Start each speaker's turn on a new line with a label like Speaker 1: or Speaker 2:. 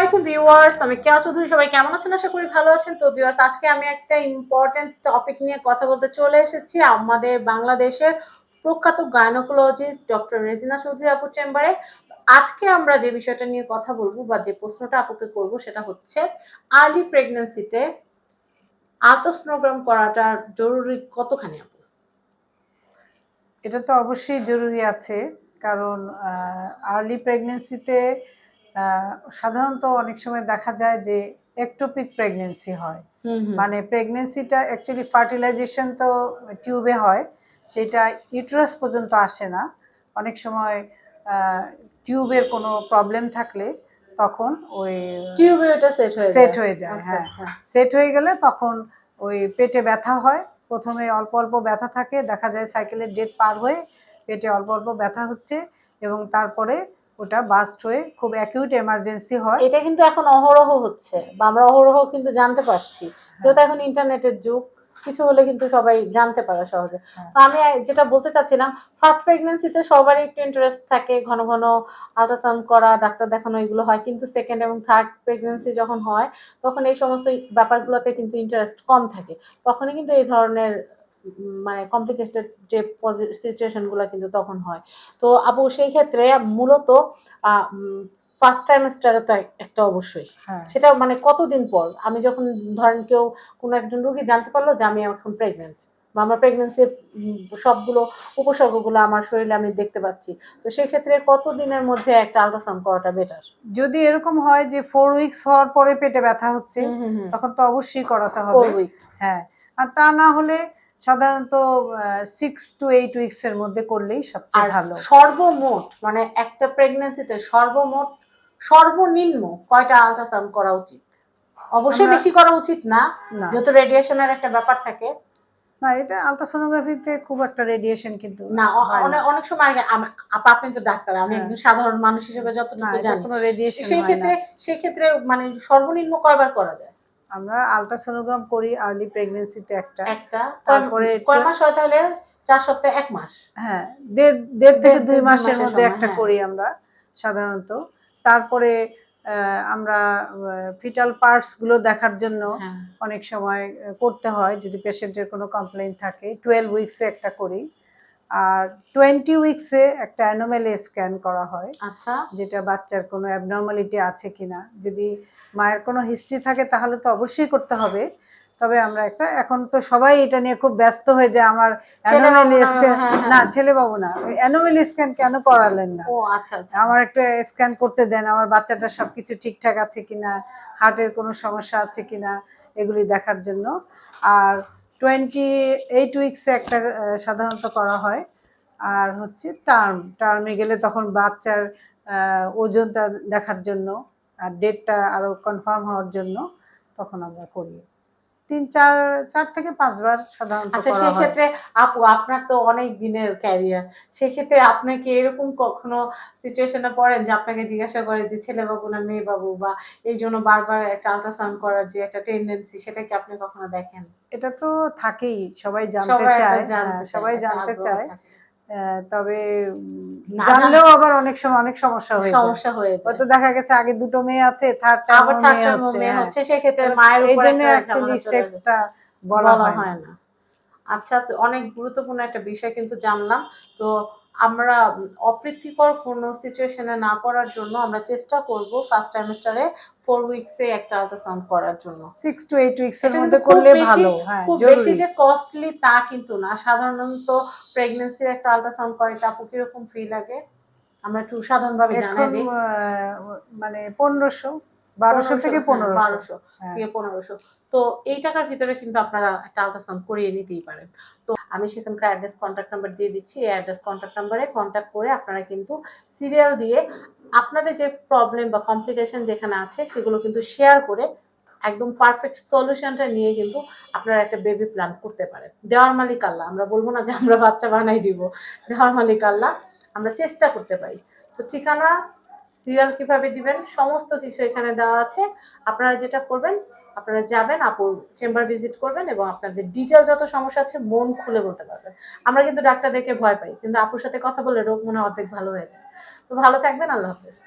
Speaker 1: আলাইকুম ভিউয়ার্স, আমি কেয়া চৌধুরী, সবাই কেমন আছেন? আশা করি ভালো আছেন। তো ভিউয়ার্স, আজকে আমি একটা ইম্পর্টেন্ট টপিক নিয়ে কথা বলতে চলে এসেছি আমাদের বাংলাদেশের প্রখ্যাত গাইনোকোলজিস্ট ডক্টর রেজিনা চৌধুরী আপুর চেম্বারে। আজকে আমরা যে বিষয়টা নিয়ে কথা বলব বা যে প্রশ্নটা আপুকে করব সেটা হচ্ছে আর্লি প্রেগনেন্সিতে আলট্রাসোনোগ্রাম করাটা জরুরি কতখানি আপু?
Speaker 2: এটা তো অবশ্যই জরুরি আছে, কারণ আর্লি প্রেগনেন্সিতে সাধারণত অনেক সময় দেখা যায় যে একটোপিক প্রেগনেন্সি হয়। মানে প্রেগনেন্সিটা অ্যাকচুয়ালি ফার্টিলাইজেশন তো টিউবে হয় সেটা ইউট্রাস পর্যন্ত আসে না। অনেক সময় টিউবের কোনো প্রবলেম থাকলে তখন ওই
Speaker 1: টিউবে এটা সেট হয়ে
Speaker 2: সেট হয়ে যায়
Speaker 1: আচ্ছা
Speaker 2: হ্যাঁ।
Speaker 1: আচ্ছা।
Speaker 2: সেট হয়ে গেলে তখন ওই পেটে ব্যথা হয়। প্রথমে অল্প অল্প ব্যথা থাকে দেখা যায় সাইকেলের ডেট পার হয়ে পেটে অল্প অল্প ব্যথা হচ্ছে এবং তারপরে ওটা বাস্ট হয়ে খুব অ্যাকিউট এমার্জেন্সি হয়।
Speaker 1: এটা কিন্তু এখন অহরহ হচ্ছে বা আমরা অহরহ কিন্তু জানতে পারছি।
Speaker 2: হ্যাঁ।
Speaker 1: যেহেতু এখন ইন্টারনেটের যুগ কিছু হলে কিন্তু সবাই জানতে পারে সহজে।
Speaker 2: হ্যাঁ।
Speaker 1: তো আমি যেটা বলতে চাচ্ছিলাম ফার্স্ট প্রেগনেন্সিতে সবারই একটু ইন্টারেস্ট থাকে ঘন ঘন আল্ট্রাসাউন্ড করা ডাক্তার দেখানো এগুলো হয়। কিন্তু সেকেন্ড এবং থার্ড প্রেগনেন্সি যখন হয় তখন এই সমস্ত ব্যাপারগুলোতে কিন্তু ইন্টারেস্ট কম থাকে। তখনই কিন্তু এই ধরনের মানে কমপ্লিকেটেড যে সিচুয়েশনগুলো কিন্তু তখন হয়। তো আপু সেই ক্ষেত্রে মূলত ফার্স্ট টাইমেস্টারে তো একটা অবশ্যই।
Speaker 2: হ্যাঁ।
Speaker 1: সেটা মানে কতদিন পর? আমি যখন ধরেন কেউ কোনো একজন রোগী জানতে পারল যে আমি এখন প্রেগনেন্ট বা আমার প্রেগনেন্সির সবগুলো উপসর্গগুলো আমার শরীরে আমি দেখতে পাচ্ছি। তো সেই ক্ষেত্রে কতদিনের মধ্যে একটা আলট্রাসাউন্ড করাটা বেটার
Speaker 2: যদি এরকম হয় যে ফোর উইকস হওয়ার পরে পেটে ব্যথা হচ্ছে তখন তো অবশ্যই করাতে
Speaker 1: ফোর
Speaker 2: হবে হ্যাঁ। আর তা না হলে সাধারণত সিক্স টু এইট উইকস এর মধ্যে করলেই সবচেয়ে ভালো।
Speaker 1: সর্বমোট মানে একটা প্রেগনেন্সিতে সর্বমোট সর্বনিম্ন কয়টা আলট্রাসাউন্ড করা উচিত? অবশ্যই বেশি করা উচিত না যেহেতু রেডিয়েশনের একটা ব্যাপার থাকে।
Speaker 2: না এটা আলট্রাসোনোগ্রাফিতে খুব একটা রেডিয়েশন কিন্তু
Speaker 1: না অনেক অনেক সময় আপনি তো ডাক্তার আমি
Speaker 2: হ্যাঁ।
Speaker 1: একজন সাধারণ মানুষ হিসেবে যতটুকু জানি। সেই ক্ষেত্রে সেই ক্ষেত্রে মানে সর্বনিম্ন কয়বার করা যায়?
Speaker 2: আমরা আলট্রাসোনোগ্রাম করি আর্লি প্রেগনেন্সিতে একটা।
Speaker 1: একটা
Speaker 2: তারপরে
Speaker 1: কয় মাস হয় তাহলে? চার সপ্তাহে এক মাস।
Speaker 2: হ্যাঁ দেড় দেড় থেকে দুই মাসের মধ্যে একটা
Speaker 1: হ্যাঁ।
Speaker 2: করি আমরা সাধারণত। তারপরে আমরা ফিটাল পার্টসগুলো দেখার জন্য
Speaker 1: হ্যাঁ।
Speaker 2: অনেক সময় করতে হয়। যদি পেশেন্টের কোনো কমপ্লেন থাকে টুয়েলভ উইকসে একটা করি। আর টোয়েন্টি উইকসে একটা অ্যানোমেলি স্ক্যান করা হয়।
Speaker 1: আচ্ছা।
Speaker 2: যেটা বাচ্চার কোনো অ্যাবনর্মালিটি আছে কিনা। যদি মায়ের কোনো হিস্ট্রি থাকে তাহলে তো অবশ্যই করতে হবে। তবে আমরা একটা এখন তো সবাই এটা নিয়ে খুব ব্যস্ত হয়ে যায় আমার অ্যানোমেলি স্ক্যান
Speaker 1: হ্যাঁ, হ্যাঁ।
Speaker 2: না ছেলে বাবু না অ্যানোমেলি স্ক্যান কেন করালেন না?
Speaker 1: ও আচ্ছা আচ্ছা।
Speaker 2: আমার একটা স্ক্যান করতে দেন আমার বাচ্চাটা সবকিছু ঠিকঠাক আছে কিনা হার্টের কোনো সমস্যা আছে কিনা এগুলি দেখার জন্য। আর টোয়েন্টি এইট উইকসে একটা সাধারণত করা হয়। আর হচ্ছে টার্ম টার্মে গেলে তখন বাচ্চার ওজনটা দেখার জন্য। আর ডেটটা আরও কনফার্ম হওয়ার জন্য তখন আমরা করি। তিন চার চার থেকে পাঁচবার সাধারণত
Speaker 1: আচ্ছা সেই ক্ষেত্রে আপু আপনার তো অনেক দিনের ক্যারিয়ার সেই ক্ষেত্রে আপনি কি এরকম কখনো সিচুয়েশনে পড়েন যে আপনাকে জিজ্ঞাসা করে যে ছেলে বাবু না মেয়ে বাবু বা এই জন্য বারবার একটা আল্ট্রাসাউন্ড করার যে একটা টেন্ডেন্সি সেটা কি আপনি কখনো দেখেন?
Speaker 2: এটা তো থাকেই সবাই জানতে চায়। হ্যাঁ, সবাই জানতে চায়। তবে জানলেও আবার অনেক সময় অনেক সমস্যা হয়ে
Speaker 1: সমস্যা হয়ে
Speaker 2: হয়তো দেখা গেছে আগে দুটো মেয়ে আছে থার্ড
Speaker 1: আবার থার্ড
Speaker 2: মেয়ে
Speaker 1: টাইম
Speaker 2: হচ্ছে
Speaker 1: মেয়ে
Speaker 2: হ্যাঁ।
Speaker 1: হচ্ছে সেক্ষেত্রে মায়ের উপর
Speaker 2: জন্য
Speaker 1: একটা
Speaker 2: অ্যাকচুয়ালি। সেক্সটা বলা হয় না।
Speaker 1: না। আচ্ছা তো অনেক গুরুত্বপূর্ণ একটা বিষয় কিন্তু জানলাম। তো আমরা অপ্রীতিকর কোনো সিচুয়েশনে না পড়ার জন্য আমরা চেষ্টা করব ফার্স্ট টাইমেস্টারে ফোর উইকসে একটা আল্ট্রাসাউন্ড করার জন্য।
Speaker 2: সিক্স টু এইট উইকস এর মধ্যে করলে ভালো হ্যাঁ
Speaker 1: খুব বেশি যে কস্টলি তা কিন্তু না। সাধারণত প্রেগনেন্সির একটা আল্ট্রাসাউন্ড করে আপু কীরকম ফি লাগে? আমরা একটু সাধারণভাবে জানাই দিই।
Speaker 2: মানে পনেরোশো। বারোশো থেকে পনেরোশো।
Speaker 1: বারোশো
Speaker 2: হ্যাঁ।
Speaker 1: থেকে পনেরোশো। তো এই টাকার ভিতরে কিন্তু আপনারা একটা আল্ট্রাসাউন্ড করিয়ে নিতেই পারেন। তো আমি সেখানকার অ্যাড্রেস কন্ট্যাক্ট নাম্বার দিয়ে দিচ্ছি। এই অ্যাড্রেস কন্ট্যাক্ট নাম্বারে কন্ট্যাক্ট করে আপনারা কিন্তু সিরিয়াল দিয়ে আপনাদের যে প্রবলেম বা কমপ্লিকেশন যেখানে আছে সেগুলো কিন্তু শেয়ার করে একদম পারফেক্ট সলিউশনটা নিয়ে কিন্তু আপনারা একটা বেবি প্ল্যান করতে পারেন। দেওয়ার মালিক আল্লাহ। আমরা বলব না যে আমরা বাচ্চা বানাই দিব। দেওয়ার মালিক আল্লাহ। আমরা চেষ্টা করতে পারি। তো ঠিকানা সিরিয়াল কীভাবে দিবেন? সমস্ত কিছু এখানে দেওয়া আছে। আপনারা যেটা করবেন, আপনারা যাবেন, আপুর চেম্বার ভিজিট করবেন এবং আপনাদের ডিটেল যত সমস্যা আছে, মন খুলে বলতে পারবেন। আমরা কিন্তু ডাক্তারদেরকে ভয় পাই, কিন্তু আপুর সাথে কথা বলে রোগ মনে অর্ধেক ভালো হয়ে যায়। তো ভালো থাকবেন, আল্লাহ হাফেজ।